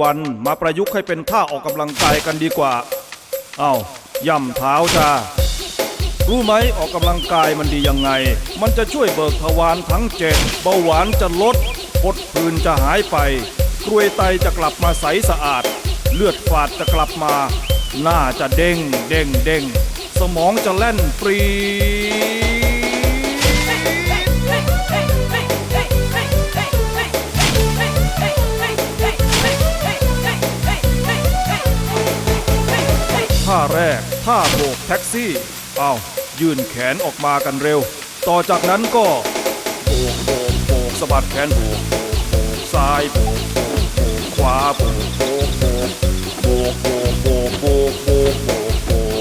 วันมาประยุกต์ให้เป็นท่าออกกำลังกายกันดีกว่า เอา้าย่ำเท้าจ้า รู้ไหมออกกำลังกายมันดียังไง มันจะช่วยเบิกทวารทั้งเจ็ดเบาหวานจะลดพดผื่นจะหายไป กรวยไตจะกลับมาใสสะอาด เลือดฝาดจะกลับมา หน้าจะเด้งเด้งเด้งสมองจะแล่นปรี ท่าแรก ท่าโบกแท็กซี่ เอายื่นแขนออกมากันเร็ว ต่อจากนั้นก็โบกโบกโบกสะบัดแขนโบกโบกโบกซ้ายโบกโบกโบกขวาโบกโบกโบกโบกโบกโบกโบกโบก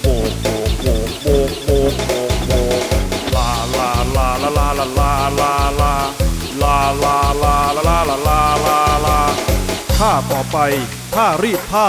โบกโบกโบกโบกโบกโบกโบกโบกโบกลาลาลาลาลาลาลาลาลาลาลาลาลาลาลาลาลาลาท่าต่อไปท่ารีดผ้า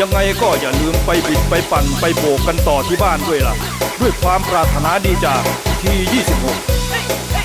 ยังไงก็อย่าลืมไปบิดไปปั่นไปโบกกันต่อที่บ้านด้วยล่ะ ด้วยความปรารถนาดีจากที 26